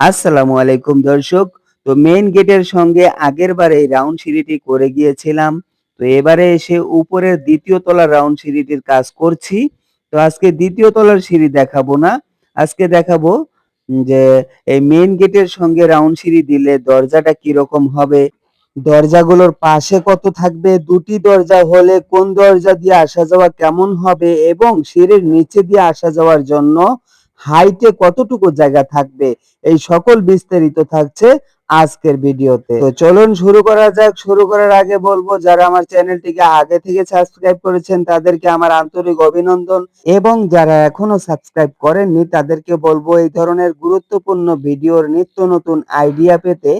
আসসালামু আলাইকুম দর্শক। তো মেইন গেটের সঙ্গে আগের বারে রাউন্ড সিঁড়িটি করে গিয়েছিলাম। তো এবারে এসে উপরের দ্বিতীয় তলার রাউন্ড সিঁড়িটির কাজ করছি। তো আজকে দ্বিতীয় তলার সিঁড়ি দেখাবো না। আজকে দেখাবো যে এই মেইন গেটের সঙ্গে রাউন্ড সিঁড়ি দিলে দরজাটা কীরকম হবে। দরজাগুলোর পাশে কত থাকবে? দুটি দরজা হলে কোন দরজা দিয়ে আসা যাওয়া কেমন হবে? এবং সিঁড়ির নিচে দিয়ে আসা যাওয়ার জন্য হাইটে কতটুকু জায়গা থাকবে, এই সকল বিস্তারিত থাকছে আজকের ভিডিওতে। তো চলুন শুরু করা যাক। শুরু করার আগে বলব, যারা আমার চ্যানেলটিকে আগে থেকে সাবস্ক্রাইব করেছেন, তাদেরকে আমার আন্তরিক অভিনন্দন এবং যারা এখনও সাবস্ক্রাইব করেননি, তাদেরকে বলব, এই ধরনের গুরুত্বপূর্ণ ভিডিওর নিত্য নতুন আইডিয়া পেতে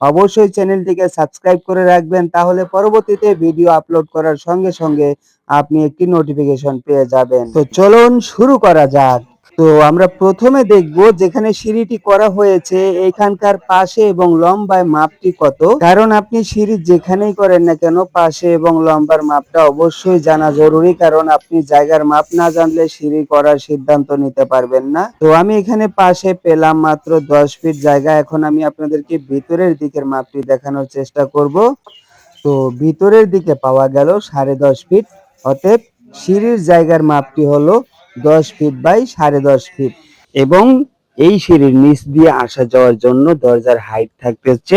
অবশ্যই চ্যানেলটিকে সাবস্ক্রাইব করে রাখবেন। তাহলে পরবর্তীতে ভিডিও আপলোড করার সঙ্গে সঙ্গে আপনি একটি নোটিফিকেশন পেয়ে যাবেন। তো চলুন শুরু করা যাক। তো আমরা প্রথমে দেখব যেখানে সিঁড়িটি করা হয়েছে, এখানকার পাশে এবং লম্বায় মাপটি কত। কারণ আপনি সিঁড়ি যেখানেই করেন না কেন, পাশে এবং লম্বার মাপটা অবশ্যই জানা জরুরি, কারণ আপনি জায়গার মাপ না জানলে সিঁড়ি করার সিদ্ধান্ত নিতে পারবেন না। তো আমি এখানে পাশে পেলাম মাত্র দশ ফিট জায়গা। এখন আমি আপনাদেরকে ভিতরের দিকের মাপটি দেখানোর চেষ্টা করব। তো ভিতরের দিকে পাওয়া গেল সাড়ে দশ ফিট। অতএব সিঁড়ির জায়গার মাপটি হলো দশ ফিট বাই সাড়ে দশ ফিট এবং এই সিঁড়ির নিচ দিয়ে আসা যাওয়ার জন্য দরজার হাইট থাকতেছে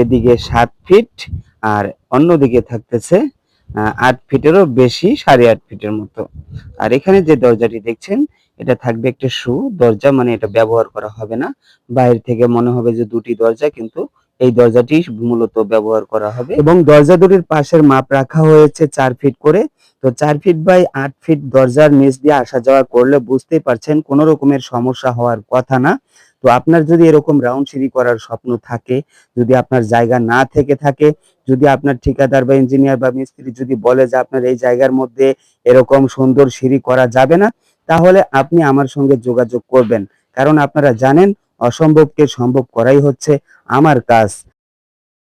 এদিকে সাত ফিট আর অন্যদিকে থাকতেছে আট ফিটেরও বেশি, সাড়ে আট ফিটের মতো। আর এখানে যে দরজাটি দেখছেন, এটা থাকবে একটা শু। দরজা মানে এটা ব্যবহার করা হবে না। বাইরে থেকে মনে হবে যে দুটি দরজা, কিন্তু এই দরজাটি মূলত ব্যবহার করা হবে। এবং দরজা দুটির পাশের মাপ রাখা হয়েছে চার ফিট করে। তো চার ফিট বাই আট ফিট দরজার নিচ দিয়ে আসা যাওয়া করলে বুঝতেই পারছেন কোনো রকমের সমস্যা হওয়ার কথা না। তো আপনার যদি এরকম রাউন্ড সিঁড়ি করার স্বপ্ন থাকে, যদি আপনার জায়গা না থেকে থাকে, যদি আপনার ঠিকাদার বা ইঞ্জিনিয়ার বা মিস্ত্রি যদি বলে যে আপনার এই জায়গার মধ্যে এরকম সুন্দর সিঁড়ি করা যাবে না, তাহলে আপনি আমার সঙ্গে যোগাযোগ করবেন। কারণ আপনারা জানেন, অসম্ভবকে সম্ভব করাই হচ্ছে আমার কাজ।